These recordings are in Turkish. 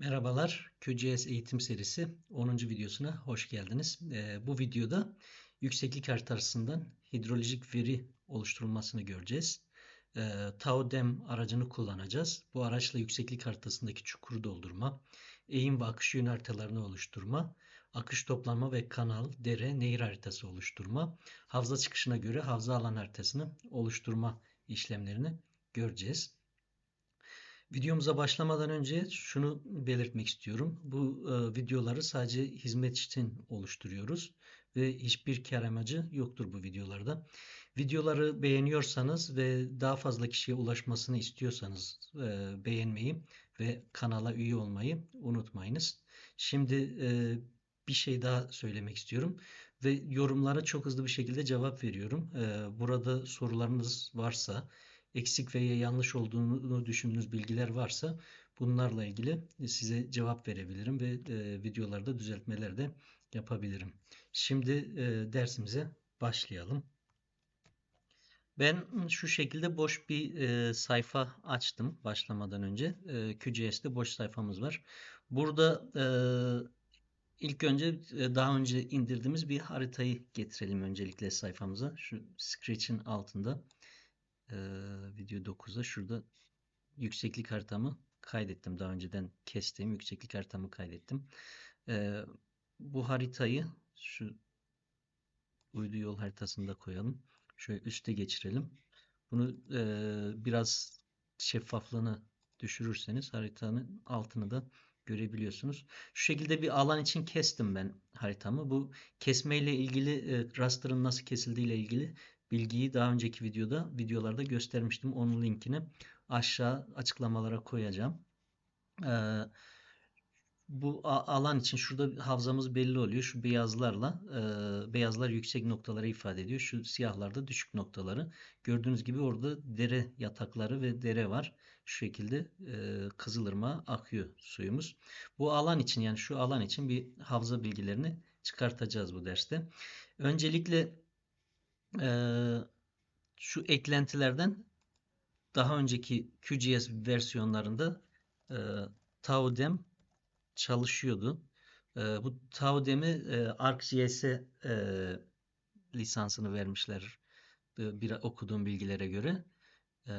Merhabalar, QGIS eğitim serisi 10. videosuna hoş geldiniz. Ee, bu videoda yükseklik haritasından hidrolojik veri oluşturulmasını göreceğiz. Ee, TAUDEM aracını kullanacağız. Bu araçla yükseklik haritasındaki çukuru doldurma, eğim ve akış yön haritalarını oluşturma, akış toplanma ve kanal, dere, nehir haritası oluşturma, havza çıkışına göre havza alan haritasını oluşturma işlemlerini göreceğiz. Videomuza başlamadan önce şunu belirtmek istiyorum. Bu e, videoları sadece hizmet için oluşturuyoruz ve hiçbir kar amacı yoktur bu videolarda. Videoları beğeniyorsanız ve daha fazla kişiye ulaşmasını istiyorsanız e, beğenmeyi ve kanala üye olmayı unutmayınız. Şimdi e, bir şey daha söylemek istiyorum ve yorumlara çok hızlı bir şekilde cevap veriyorum. E, burada sorularınız varsa eksik veya yanlış olduğunu düşündüğünüz bilgiler varsa bunlarla ilgili size cevap verebilirim ve e, videolarda düzeltmeler de yapabilirim. Şimdi e, dersimize başlayalım. Ben şu şekilde boş bir e, sayfa açtım başlamadan önce. E, QGIS'te boş sayfamız var. Burada e, ilk önce e, daha önce indirdiğimiz bir haritayı getirelim öncelikle sayfamıza. Şu Scratch'in altında e, video 9'da şurada yükseklik haritamı kaydettim. Daha önceden kestiğim yükseklik haritamı kaydettim. E, bu haritayı şu uydu yol haritasında koyalım. Şöyle üste geçirelim. Bunu e, biraz şeffaflığını düşürürseniz haritanın altını da görebiliyorsunuz. Şu şekilde bir alan için kestim ben haritamı. Bu kesmeyle ilgili e, raster'ın nasıl kesildiği ile ilgili bilgiyi daha önceki videoda videolarda göstermiştim. Onun linkini aşağı açıklamalara koyacağım. Ee, bu alan için şurada havzamız belli oluyor. Şu beyazlarla e, beyazlar yüksek noktaları ifade ediyor. Şu siyahlarda düşük noktaları. Gördüğünüz gibi orada dere yatakları ve dere var. Şu şekilde e, Kızılırmağa akıyor suyumuz. Bu alan için yani şu alan için bir havza bilgilerini çıkartacağız bu derste. Öncelikle ee, şu eklentilerden daha önceki QGIS versiyonlarında e, TAUDEM çalışıyordu. E, bu TAUDEM'i e, ArcGIS'e e, lisansını vermişler e, bir okuduğum bilgilere göre. E,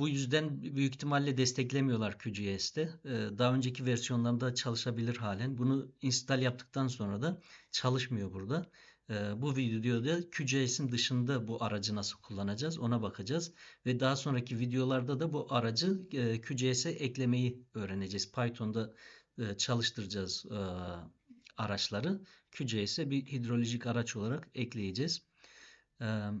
bu yüzden büyük ihtimalle desteklemiyorlar QGIS'te. Ee, daha önceki versiyonlarında çalışabilir halen. Bunu install yaptıktan sonra da çalışmıyor burada. Ee, bu videoda QGIS'in dışında bu aracı nasıl kullanacağız ona bakacağız. Ve daha sonraki videolarda da bu aracı e, QGIS'e eklemeyi öğreneceğiz. Python'da e, çalıştıracağız e, araçları. QGIS'e bir hidrolojik araç olarak ekleyeceğiz. Evet.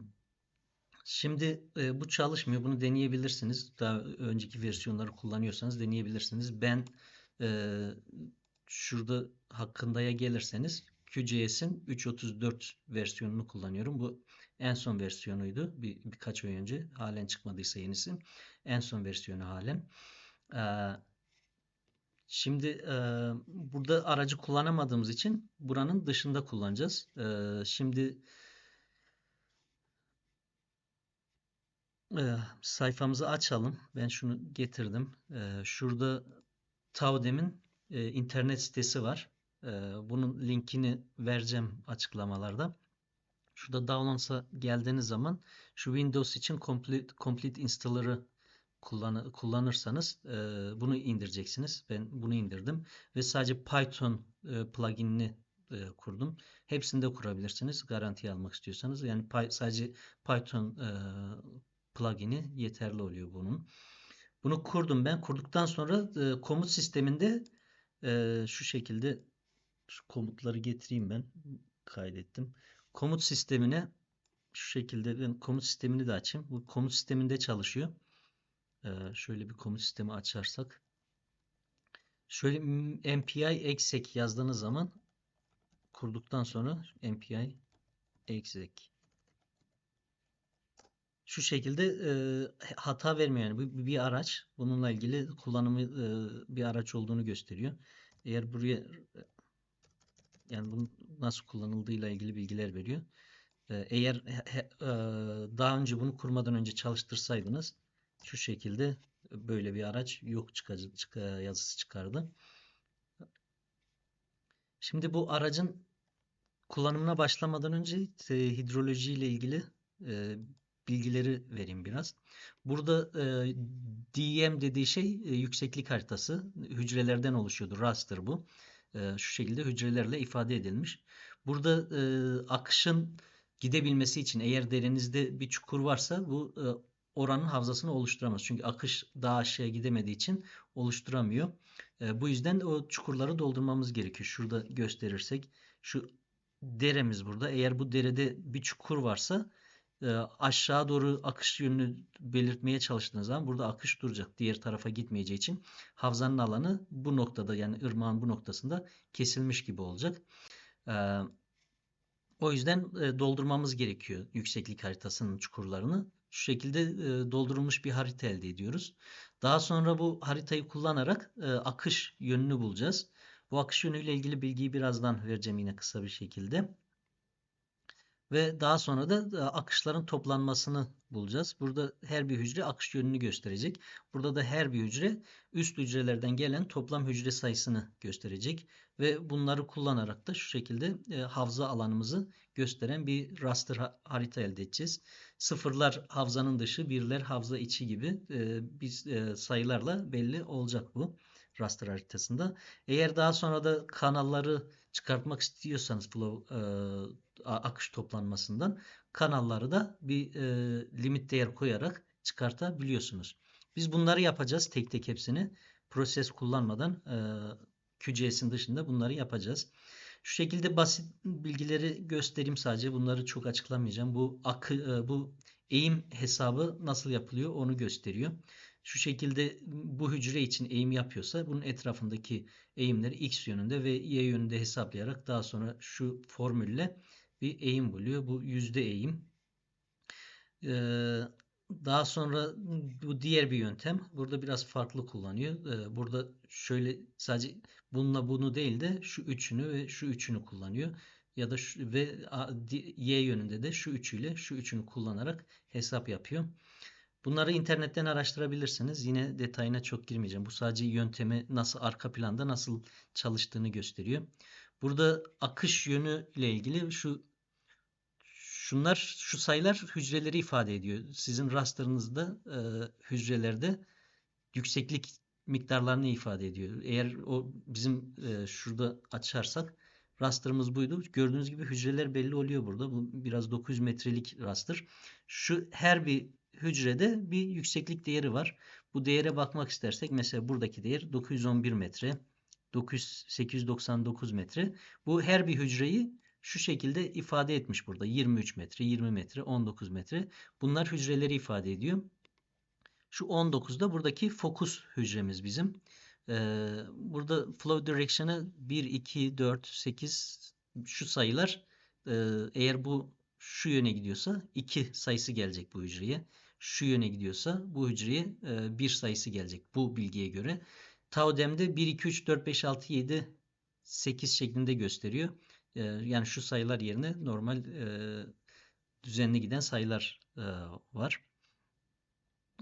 Şimdi e, bu çalışmıyor. Bunu deneyebilirsiniz. Daha önceki versiyonları kullanıyorsanız deneyebilirsiniz. Ben e, şurada hakkındaya gelirseniz QGIS'in 3.34 versiyonunu kullanıyorum. Bu en son versiyonuydu. Bir, birkaç ay önce. Halen çıkmadıysa yenisi. En son versiyonu halen. E, şimdi e, burada aracı kullanamadığımız için buranın dışında kullanacağız. E, şimdi e, sayfamızı açalım. Ben şunu getirdim. E, şurada Taudem'in e, internet sitesi var. E, bunun linkini vereceğim açıklamalarda. Şurada Downloads'a geldiğiniz zaman şu Windows için Complete, complete Installer'ı kullan, kullanırsanız e, bunu indireceksiniz. Ben bunu indirdim ve sadece Python e, pluginini e, kurdum. Hepsini de kurabilirsiniz garantiye almak istiyorsanız. Yani py, sadece Python e, plugin'i yeterli oluyor bunun. Bunu kurdum ben. Kurduktan sonra e, komut sisteminde e, şu şekilde şu komutları getireyim ben. Kaydettim. Komut sistemine şu şekilde ben komut sistemini de açayım. Bu komut sisteminde çalışıyor. E, şöyle bir komut sistemi açarsak. Şöyle MPI exec yazdığınız zaman kurduktan sonra MPI exec şu şekilde e, hata vermiyor. Yani bu bir araç. Bununla ilgili kullanımı e, bir araç olduğunu gösteriyor. Eğer buraya yani bunun nasıl kullanıldığıyla ilgili bilgiler veriyor. E, eğer e, daha önce bunu kurmadan önce çalıştırsaydınız şu şekilde böyle bir araç yok çıkacak çık- yazısı çıkardı. Şimdi bu aracın kullanımına başlamadan önce hidroloji ile ilgili bilgileri vereyim biraz. Burada e, DEM dediği şey e, yükseklik haritası. Hücrelerden oluşuyordu. Raster bu. E, şu şekilde hücrelerle ifade edilmiş. Burada e, akışın gidebilmesi için eğer derinizde bir çukur varsa bu e, oranın havzasını oluşturamaz. Çünkü akış daha aşağıya gidemediği için oluşturamıyor. E, bu yüzden o çukurları doldurmamız gerekiyor. Şurada gösterirsek şu deremiz burada. Eğer bu derede bir çukur varsa aşağı doğru akış yönünü belirtmeye çalıştığınız zaman burada akış duracak. Diğer tarafa gitmeyeceği için havzanın alanı bu noktada yani ırmağın bu noktasında kesilmiş gibi olacak. E, o yüzden e, doldurmamız gerekiyor yükseklik haritasının çukurlarını. Şu şekilde e, doldurulmuş bir harita elde ediyoruz. Daha sonra bu haritayı kullanarak e, akış yönünü bulacağız. Bu akış yönüyle ilgili bilgiyi birazdan vereceğim yine kısa bir şekilde. Ve daha sonra da e, akışların toplanmasını bulacağız. Burada her bir hücre akış yönünü gösterecek. Burada da her bir hücre üst hücrelerden gelen toplam hücre sayısını gösterecek. Ve bunları kullanarak da şu şekilde e, havza alanımızı gösteren bir raster ha- harita elde edeceğiz. Sıfırlar havzanın dışı, birler havza içi gibi e, biz sayılarla belli olacak bu raster haritasında. Eğer daha sonra da kanalları çıkartmak istiyorsanız flow akış toplanmasından kanalları da bir e, limit değer koyarak çıkartabiliyorsunuz. Biz bunları yapacağız tek tek hepsini. Proses kullanmadan e, QGIS'in dışında bunları yapacağız. Şu şekilde basit bilgileri göstereyim sadece. Bunları çok açıklamayacağım. Bu akı, e, bu eğim hesabı nasıl yapılıyor onu gösteriyor. Şu şekilde bu hücre için eğim yapıyorsa bunun etrafındaki eğimleri x yönünde ve y yönünde hesaplayarak daha sonra şu formülle bir eğim buluyor. Bu yüzde eğim. Ee, daha sonra bu diğer bir yöntem. Burada biraz farklı kullanıyor. Ee, burada şöyle sadece bununla bunu değil de şu üçünü ve şu üçünü kullanıyor. Ya da şu, ve y yönünde de şu üçüyle şu üçünü kullanarak hesap yapıyor. Bunları internetten araştırabilirsiniz. Yine detayına çok girmeyeceğim. Bu sadece yöntemi nasıl arka planda nasıl çalıştığını gösteriyor. Burada akış yönü ile ilgili şu şunlar şu sayılar hücreleri ifade ediyor. Sizin rasterınızda e, hücrelerde yükseklik miktarlarını ifade ediyor. Eğer o bizim e, şurada açarsak rasterımız buydu. Gördüğünüz gibi hücreler belli oluyor burada. Bu biraz 900 metrelik raster. Şu her bir hücrede bir yükseklik değeri var. Bu değere bakmak istersek mesela buradaki değer 911 metre, 900, 899 metre. Bu her bir hücreyi şu şekilde ifade etmiş burada. 23 metre, 20 metre, 19 metre. Bunlar hücreleri ifade ediyor. Şu 19 da buradaki fokus hücremiz bizim. Ee, burada flow direction'ı 1, 2, 4, 8 şu sayılar e, eğer bu şu yöne gidiyorsa 2 sayısı gelecek bu hücreye. Şu yöne gidiyorsa bu hücreye 1 sayısı gelecek bu bilgiye göre. Tau dem'de 1, 2, 3, 4, 5, 6, 7, 8 şeklinde gösteriyor. Yani şu sayılar yerine normal e, düzenli giden sayılar e, var.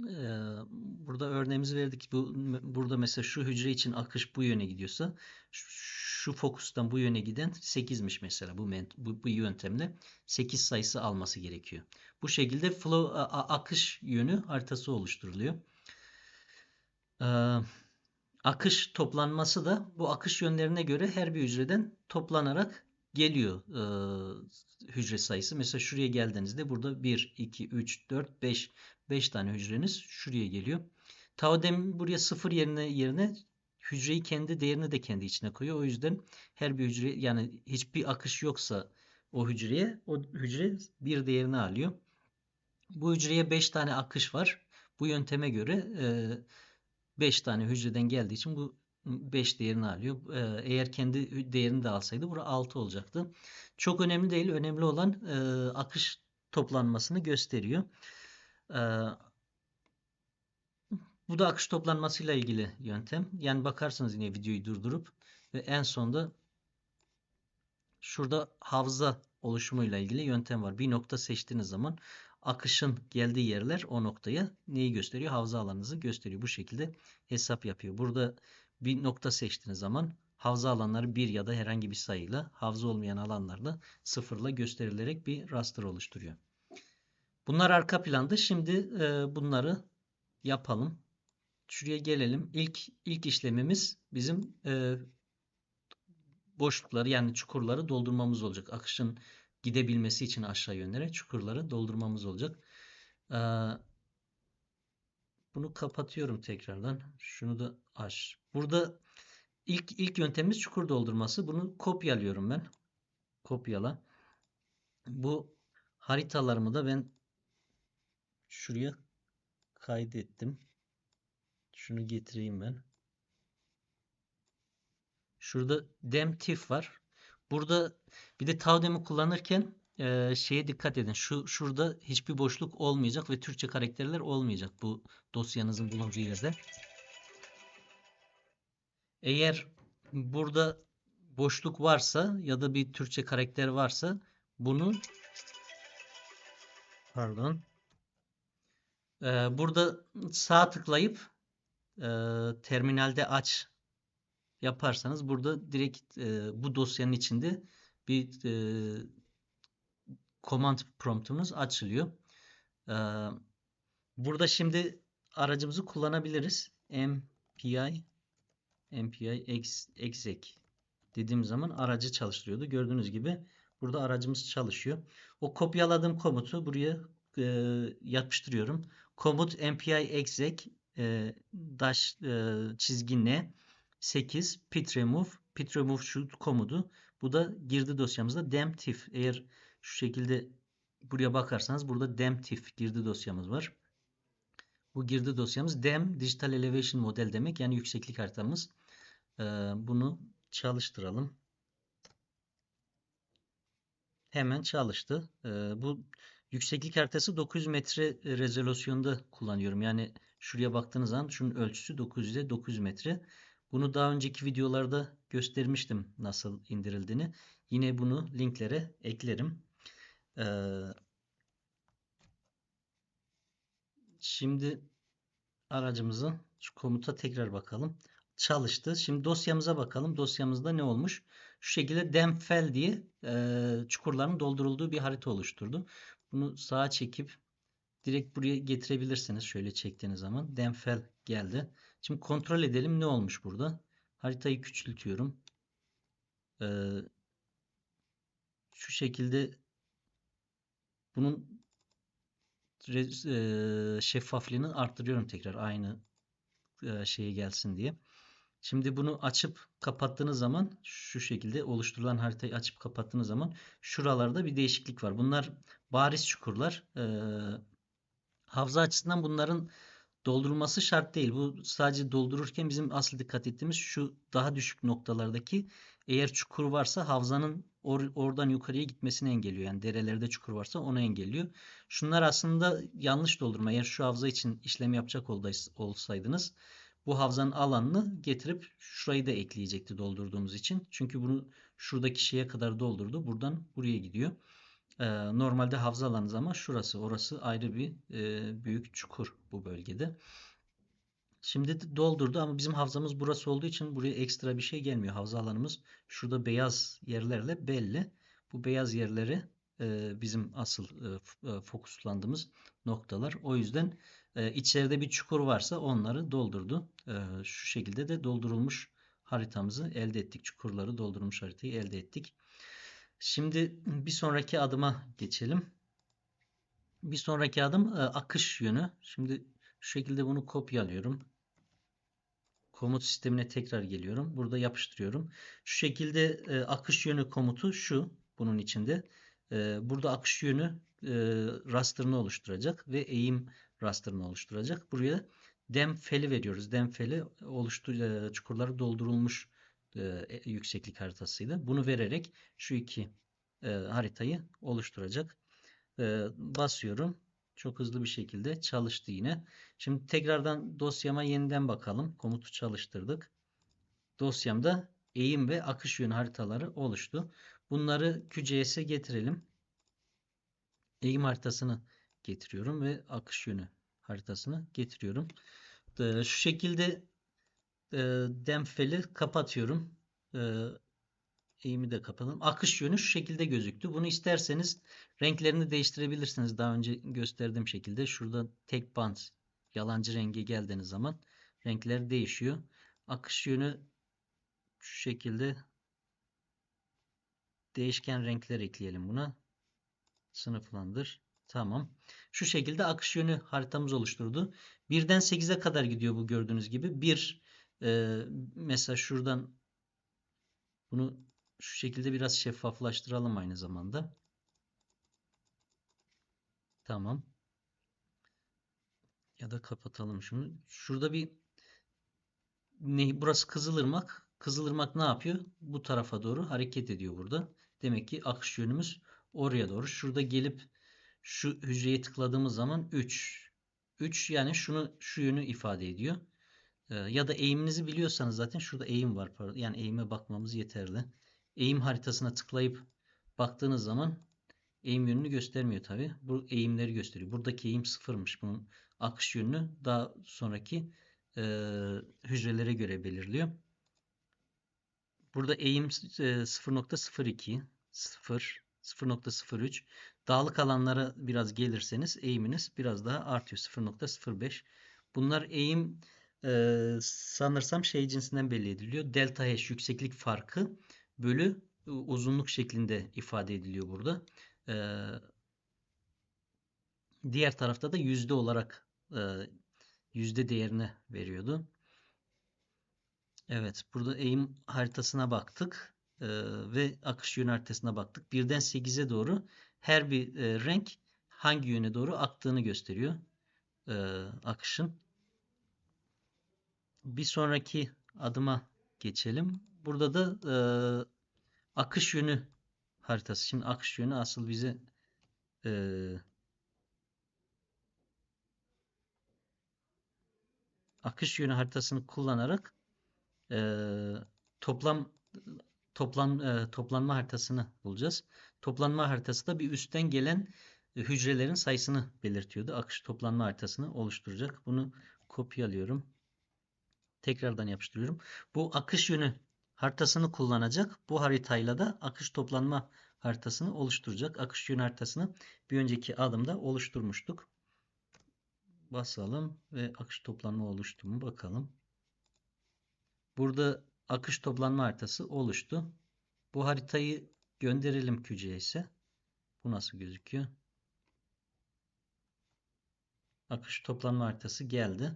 Ee, burada örneğimizi verdik. Bu burada mesela şu hücre için akış bu yöne gidiyorsa şu fokustan bu yöne giden 8'miş mesela bu, bu, bu yöntemle 8 sayısı alması gerekiyor. Bu şekilde flow a- a- akış yönü haritası oluşturuluyor. Ee, akış toplanması da bu akış yönlerine göre her bir hücreden toplanarak geliyor e, hücre sayısı. Mesela şuraya geldiğinizde burada 1, 2, 3, 4, 5 5 tane hücreniz şuraya geliyor. Tau dem buraya 0 yerine yerine hücreyi kendi değerini de kendi içine koyuyor. O yüzden her bir hücre yani hiçbir akış yoksa o hücreye o hücre bir değerini alıyor. Bu hücreye 5 tane akış var. Bu yönteme göre 5 tane hücreden geldiği için bu 5 değerini alıyor. Ee, Eğer kendi değerini de alsaydı bura 6 olacaktı. Çok önemli değil. Önemli olan e, akış toplanmasını gösteriyor. Ee, Bu da akış toplanmasıyla ilgili yöntem. Yani bakarsınız yine videoyu durdurup ve en sonda şurada havza oluşumuyla ilgili yöntem var. Bir nokta seçtiğiniz zaman akışın geldiği yerler o noktaya neyi gösteriyor? Havza alanınızı gösteriyor. Bu şekilde hesap yapıyor. Burada bir nokta seçtiğiniz zaman havza alanları bir ya da herhangi bir sayıyla, havza olmayan alanlarla sıfırla gösterilerek bir raster oluşturuyor. Bunlar arka planda. Şimdi e, bunları yapalım. Şuraya gelelim. İlk ilk işlemimiz bizim e, boşlukları yani çukurları doldurmamız olacak. Akışın gidebilmesi için aşağı yönlere çukurları doldurmamız olacak. Ee, bunu kapatıyorum tekrardan. Şunu da aç. Burada ilk ilk yöntemimiz çukur doldurması. Bunu kopyalıyorum ben. Kopyala. Bu haritalarımı da ben şuraya kaydettim. Şunu getireyim ben. Şurada demtif var. Burada bir de tavdemi kullanırken e, şeye dikkat edin. Şu şurada hiçbir boşluk olmayacak ve Türkçe karakterler olmayacak bu dosyanızın bulunduğu yerde. Eğer burada boşluk varsa ya da bir Türkçe karakter varsa bunu pardon e, burada sağ tıklayıp e, terminalde aç yaparsanız burada direkt e, bu dosyanın içinde bir e, command promptumuz açılıyor. E, burada şimdi aracımızı kullanabiliriz. MPI MPI exec dediğim zaman aracı çalıştırıyordu. Gördüğünüz gibi burada aracımız çalışıyor. O kopyaladığım komutu buraya e, yapıştırıyorum. Komut MPI exec e, dash e, çizgi ne 8 pit remove. Pit remove şu komudu. Bu da girdi dosyamızda demtif. Eğer şu şekilde buraya bakarsanız burada demtif girdi dosyamız var. Bu girdi dosyamız dem digital elevation model demek. Yani yükseklik haritamız. Ee, bunu çalıştıralım. Hemen çalıştı. Ee, bu yükseklik haritası 900 metre rezolüsyonda kullanıyorum. Yani şuraya baktığınız zaman şunun ölçüsü 900'e 900 metre. Bunu daha önceki videolarda göstermiştim nasıl indirildiğini. Yine bunu linklere eklerim. Ee, şimdi aracımızı şu komuta tekrar bakalım. Çalıştı. Şimdi dosyamıza bakalım. Dosyamızda ne olmuş? Şu şekilde demfel diye e, çukurların doldurulduğu bir harita oluşturdu. Bunu sağa çekip direkt buraya getirebilirsiniz. Şöyle çektiğiniz zaman demfel geldi. Şimdi kontrol edelim ne olmuş burada. Haritayı küçültüyorum. Ee, şu şekilde bunun e, şeffaflığını arttırıyorum tekrar aynı e, şeye gelsin diye. Şimdi bunu açıp kapattığınız zaman şu şekilde oluşturulan haritayı açıp kapattığınız zaman şuralarda bir değişiklik var. Bunlar bariz çukurlar. Ee, havza açısından bunların doldurulması şart değil. Bu sadece doldururken bizim asıl dikkat ettiğimiz şu daha düşük noktalardaki eğer çukur varsa havzanın or oradan yukarıya gitmesini engelliyor. Yani derelerde çukur varsa onu engelliyor. Şunlar aslında yanlış doldurma. Eğer şu havza için işlem yapacak olsaydınız bu havzanın alanını getirip şurayı da ekleyecekti doldurduğumuz için. Çünkü bunu şuradaki şeye kadar doldurdu. Buradan buraya gidiyor. Ee, normalde havza alanınız ama şurası orası ayrı bir e, büyük çukur bu bölgede. Şimdi doldurdu ama bizim havzamız burası olduğu için buraya ekstra bir şey gelmiyor. Havza alanımız şurada beyaz yerlerle belli. Bu beyaz yerleri e, bizim asıl e, fokuslandığımız noktalar. O yüzden içeride bir çukur varsa onları doldurdu. Şu şekilde de doldurulmuş haritamızı elde ettik. Çukurları doldurulmuş haritayı elde ettik. Şimdi bir sonraki adıma geçelim. Bir sonraki adım e, akış yönü. Şimdi şu şekilde bunu kopyalıyorum. Komut sistemine tekrar geliyorum. Burada yapıştırıyorum. Şu şekilde e, akış yönü komutu şu. Bunun içinde. E, burada akış yönü rasterını oluşturacak ve eğim rasterını oluşturacak. Buraya dem feli veriyoruz. Dem feli oluştur çukurları doldurulmuş e, yükseklik haritasıydı. Bunu vererek şu iki e, haritayı oluşturacak. E, basıyorum. Çok hızlı bir şekilde çalıştı yine. Şimdi tekrardan dosyama yeniden bakalım. Komutu çalıştırdık. Dosyamda eğim ve akış yönü haritaları oluştu. Bunları QGIS'e getirelim. Eğim haritasını getiriyorum ve akış yönü haritasını getiriyorum. Ee, şu şekilde e, demfeli kapatıyorum. Eğimi de kapatalım. Akış yönü şu şekilde gözüktü. Bunu isterseniz renklerini değiştirebilirsiniz. Daha önce gösterdiğim şekilde. Şurada tek bant yalancı renge geldiğiniz zaman renkler değişiyor. Akış yönü şu şekilde değişken renkler ekleyelim buna. Sınıflandır. Tamam. Şu şekilde akış yönü haritamız oluşturdu. 1'den 8'e kadar gidiyor bu gördüğünüz gibi. 1 e, mesela şuradan bunu şu şekilde biraz şeffaflaştıralım aynı zamanda. Tamam. Ya da kapatalım şunu. Şurada bir ne, burası Kızılırmak. Kızılırmak ne yapıyor? Bu tarafa doğru hareket ediyor burada. Demek ki akış yönümüz oraya doğru. Şurada gelip şu hücreye tıkladığımız zaman 3. 3 yani şunu şu yönü ifade ediyor. Ee, ya da eğiminizi biliyorsanız zaten şurada eğim var. Yani eğime bakmamız yeterli. Eğim haritasına tıklayıp baktığınız zaman eğim yönünü göstermiyor tabi. Bu eğimleri gösteriyor. Buradaki eğim sıfırmış. Bunun akış yönünü daha sonraki e, hücrelere göre belirliyor. Burada eğim e, 0.02 0 0.03 dağlık alanlara biraz gelirseniz eğiminiz biraz daha artıyor 0.05 bunlar eğim e, sanırsam şey cinsinden belli ediliyor delta h yükseklik farkı bölü uzunluk şeklinde ifade ediliyor burada e, diğer tarafta da yüzde olarak e, yüzde değerine veriyordu Evet, burada eğim haritasına baktık e, ve akış yönü haritasına baktık. Birden 8'e doğru her bir e, renk hangi yöne doğru aktığını gösteriyor e, akışın. Bir sonraki adıma geçelim. Burada da e, akış yönü haritası. Şimdi akış yönü asıl bize e, akış yönü haritasını kullanarak e, toplam toplam e, toplanma haritasını bulacağız. Toplanma haritası da bir üstten gelen e, hücrelerin sayısını belirtiyordu. Akış toplanma haritasını oluşturacak. Bunu kopyalıyorum. Tekrardan yapıştırıyorum. Bu akış yönü haritasını kullanacak. Bu haritayla da akış toplanma haritasını oluşturacak. Akış yönü haritasını bir önceki adımda oluşturmuştuk. Basalım ve akış toplanma oluştu mu bakalım. Burada akış toplanma haritası oluştu. Bu haritayı gönderelim QGIS'e. Bu nasıl gözüküyor? Akış toplanma haritası geldi.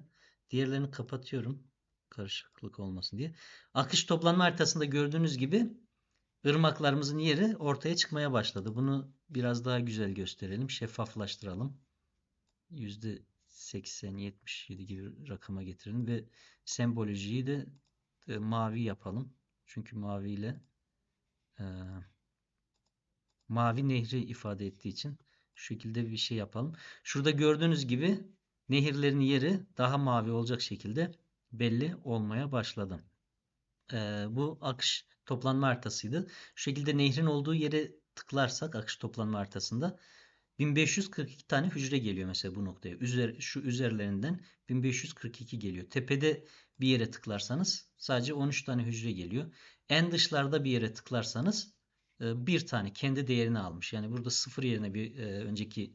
Diğerlerini kapatıyorum. Karışıklık olmasın diye. Akış toplanma haritasında gördüğünüz gibi ırmaklarımızın yeri ortaya çıkmaya başladı. Bunu biraz daha güzel gösterelim. Şeffaflaştıralım. %80-77 gibi rakama getirelim ve sembolojiyi de e, mavi yapalım. Çünkü mavi ile e, mavi nehri ifade ettiği için şu şekilde bir şey yapalım. Şurada gördüğünüz gibi nehirlerin yeri daha mavi olacak şekilde belli olmaya başladı. E, bu akış toplanma haritasıydı. Şu şekilde nehrin olduğu yere tıklarsak akış toplanma haritasında 1542 tane hücre geliyor mesela bu noktaya. Üzer, şu üzerlerinden 1542 geliyor. Tepede bir yere tıklarsanız sadece 13 tane hücre geliyor. En dışlarda bir yere tıklarsanız e, bir tane kendi değerini almış. Yani burada sıfır yerine bir e, önceki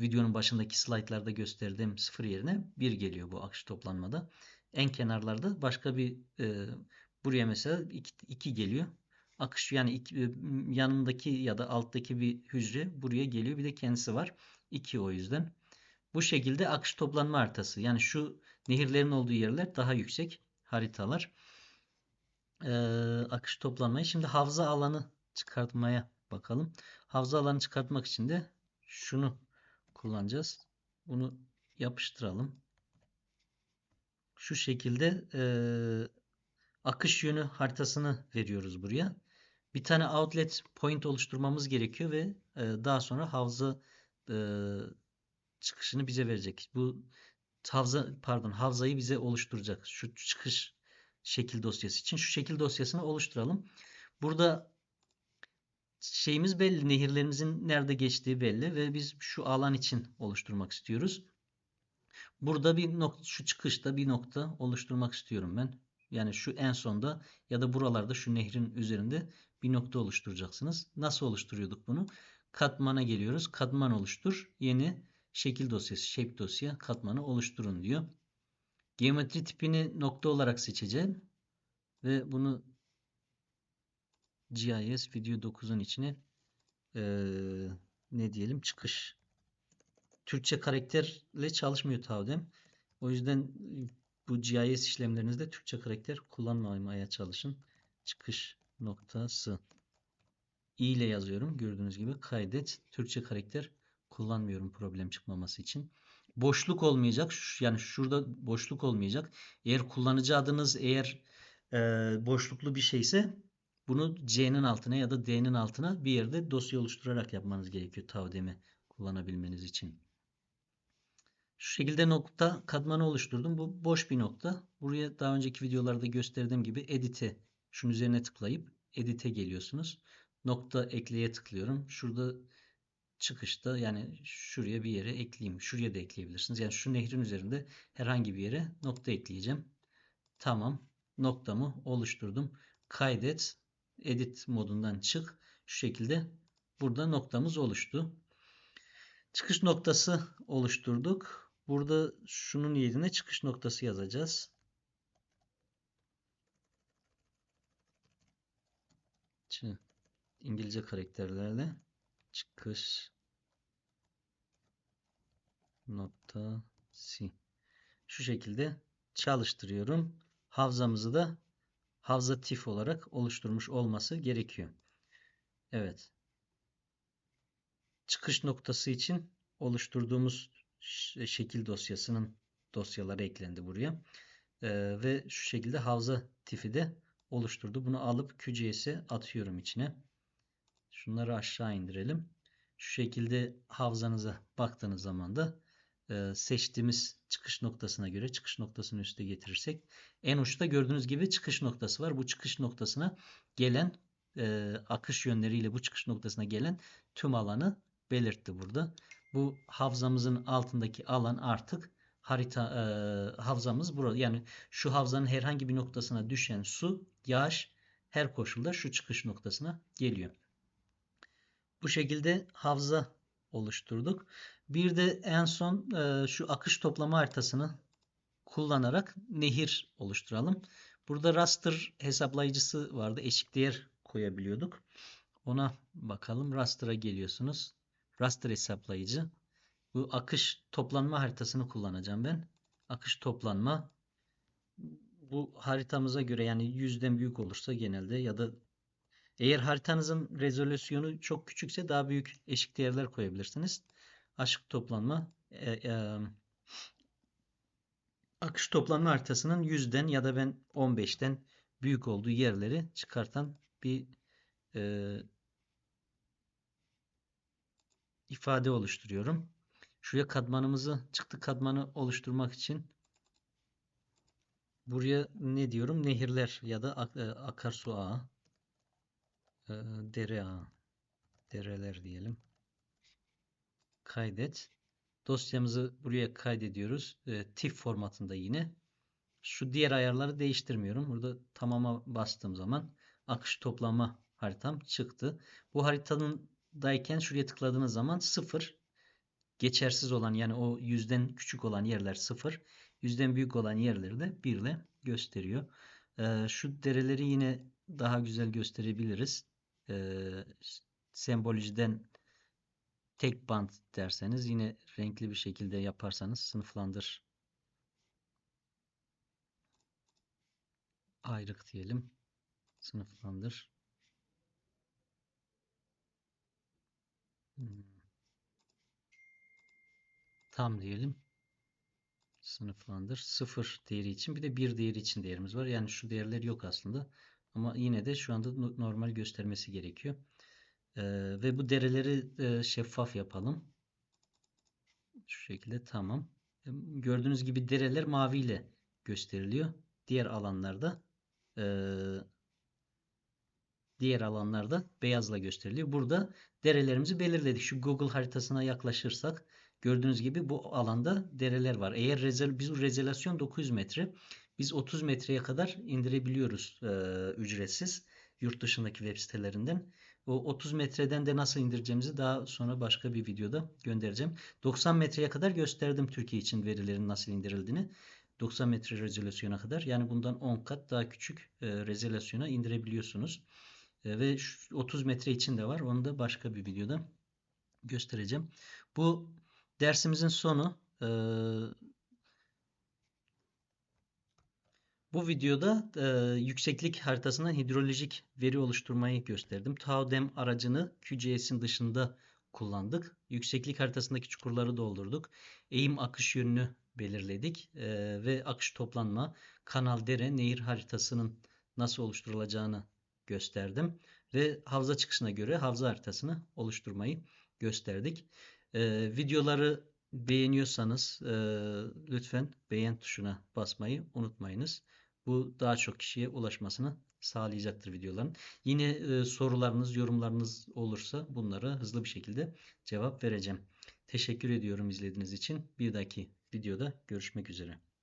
videonun başındaki slaytlarda gösterdiğim sıfır yerine bir geliyor bu akış toplanmada. En kenarlarda başka bir e, buraya mesela 2 geliyor. Akış yani iki, yanındaki ya da alttaki bir hücre buraya geliyor. Bir de kendisi var. 2 o yüzden. Bu şekilde akış toplanma haritası. Yani şu nehirlerin olduğu yerler daha yüksek haritalar. Ee, akış toplanmayı. Şimdi havza alanı çıkartmaya bakalım. Havza alanı çıkartmak için de şunu kullanacağız. Bunu yapıştıralım. Şu şekilde e, akış yönü haritasını veriyoruz buraya. Bir tane outlet point oluşturmamız gerekiyor ve e, daha sonra havza e, çıkışını bize verecek. Bu havza pardon havzayı bize oluşturacak. Şu çıkış şekil dosyası için şu şekil dosyasını oluşturalım. Burada şeyimiz belli. Nehirlerimizin nerede geçtiği belli ve biz şu alan için oluşturmak istiyoruz. Burada bir nokta, şu çıkışta bir nokta oluşturmak istiyorum ben. Yani şu en sonda ya da buralarda şu nehrin üzerinde bir nokta oluşturacaksınız. Nasıl oluşturuyorduk bunu? Katmana geliyoruz. Katman oluştur. Yeni şekil dosyası, shape dosya katmanı oluşturun diyor. Geometri tipini nokta olarak seçeceğim. Ve bunu GIS video 9'un içine ee, ne diyelim çıkış. Türkçe karakterle çalışmıyor Tavdem. O yüzden bu GIS işlemlerinizde Türkçe karakter kullanmamaya çalışın. Çıkış noktası. i ile yazıyorum. Gördüğünüz gibi kaydet. Türkçe karakter kullanmıyorum problem çıkmaması için. Boşluk olmayacak. Yani şurada boşluk olmayacak. Eğer kullanıcı adınız eğer e, boşluklu bir şeyse bunu C'nin altına ya da D'nin altına bir yerde dosya oluşturarak yapmanız gerekiyor Tavdem'i kullanabilmeniz için. Şu şekilde nokta katmanı oluşturdum. Bu boş bir nokta. Buraya daha önceki videolarda gösterdiğim gibi edit'e şunun üzerine tıklayıp edit'e geliyorsunuz. Nokta ekleye tıklıyorum. Şurada çıkışta yani şuraya bir yere ekleyeyim. Şuraya da ekleyebilirsiniz. Yani şu nehrin üzerinde herhangi bir yere nokta ekleyeceğim. Tamam. Noktamı oluşturdum. Kaydet. Edit modundan çık. Şu şekilde burada noktamız oluştu. Çıkış noktası oluşturduk. Burada şunun yerine çıkış noktası yazacağız. Şimdi İngilizce karakterlerle çıkış noktası. Şu şekilde çalıştırıyorum. Havzamızı da havza tif olarak oluşturmuş olması gerekiyor. Evet. Çıkış noktası için oluşturduğumuz şekil dosyasının dosyaları eklendi buraya. Ee, ve şu şekilde havza tifi de oluşturdu. Bunu alıp QGIS'e atıyorum içine. Şunları aşağı indirelim. Şu şekilde havzanıza baktığınız zaman da e, seçtiğimiz çıkış noktasına göre çıkış noktasını üste getirirsek en uçta gördüğünüz gibi çıkış noktası var. Bu çıkış noktasına gelen e, akış yönleriyle bu çıkış noktasına gelen tüm alanı belirtti burada. Bu havzamızın altındaki alan artık harita e, havzamız burada. Yani şu havzanın herhangi bir noktasına düşen su, yağış her koşulda şu çıkış noktasına geliyor. Bu şekilde havza oluşturduk. Bir de en son e, şu akış toplama haritasını kullanarak nehir oluşturalım. Burada raster hesaplayıcısı vardı. Eşik değer koyabiliyorduk. Ona bakalım. Raster'a geliyorsunuz. Raster hesaplayıcı. Bu akış toplanma haritasını kullanacağım ben. Akış toplanma. Bu haritamıza göre yani yüzden büyük olursa genelde ya da eğer haritanızın rezolüsyonu çok küçükse daha büyük eşik değerler koyabilirsiniz. Aşık toplanma e, e, akış toplanma haritasının yüzden ya da ben 15'ten büyük olduğu yerleri çıkartan bir e, ifade oluşturuyorum. Şuraya katmanımızı çıktı katmanı oluşturmak için buraya ne diyorum? Nehirler ya da e, akarsu ağı e, dere ağı dereler diyelim. Kaydet. Dosyamızı buraya kaydediyoruz. E, TIFF formatında yine. Şu diğer ayarları değiştirmiyorum. Burada tamama bastığım zaman akış toplama haritam çıktı. Bu haritanın dayken şuraya tıkladığınız zaman 0 geçersiz olan yani o yüzden küçük olan yerler 0 yüzden büyük olan yerleri de 1 ile gösteriyor. Ee, şu dereleri yine daha güzel gösterebiliriz. Ee, sembolojiden tek band derseniz yine renkli bir şekilde yaparsanız sınıflandır ayrık diyelim. Sınıflandır. Tam diyelim. Sınıflandır. Sıfır değeri için bir de bir değeri için değerimiz var. Yani şu değerler yok aslında. Ama yine de şu anda normal göstermesi gerekiyor. Ee, ve bu dereleri e, şeffaf yapalım. Şu şekilde tamam. Ee, gördüğünüz gibi dereler mavi ile gösteriliyor. Diğer alanlarda e, Diğer alanlarda beyazla gösteriliyor. Burada derelerimizi belirledik. Şu Google haritasına yaklaşırsak gördüğünüz gibi bu alanda dereler var. Eğer rezel, biz rezelasyon 900 metre. Biz 30 metreye kadar indirebiliyoruz e, ücretsiz yurt dışındaki web sitelerinden. O 30 metreden de nasıl indireceğimizi daha sonra başka bir videoda göndereceğim. 90 metreye kadar gösterdim Türkiye için verilerin nasıl indirildiğini. 90 metre rezolüsyona kadar yani bundan 10 kat daha küçük e, rezolüsyona indirebiliyorsunuz. E, ve 30 metre için de var. Onu da başka bir videoda göstereceğim. Bu dersimizin sonu. E, bu videoda e, yükseklik haritasından hidrolojik veri oluşturmayı gösterdim. TAUDEM aracını QGIS'in dışında kullandık. Yükseklik haritasındaki çukurları doldurduk. Eğim akış yönünü belirledik ve akış toplanma, kanal, dere, nehir haritasının nasıl oluşturulacağını gösterdim ve havza çıkışına göre havza haritasını oluşturmayı gösterdik. E, videoları beğeniyorsanız e, lütfen beğen tuşuna basmayı unutmayınız. Bu daha çok kişiye ulaşmasını sağlayacaktır videoların. Yine e, sorularınız, yorumlarınız olursa bunlara hızlı bir şekilde cevap vereceğim. Teşekkür ediyorum izlediğiniz için. Bir dahaki videoda görüşmek üzere.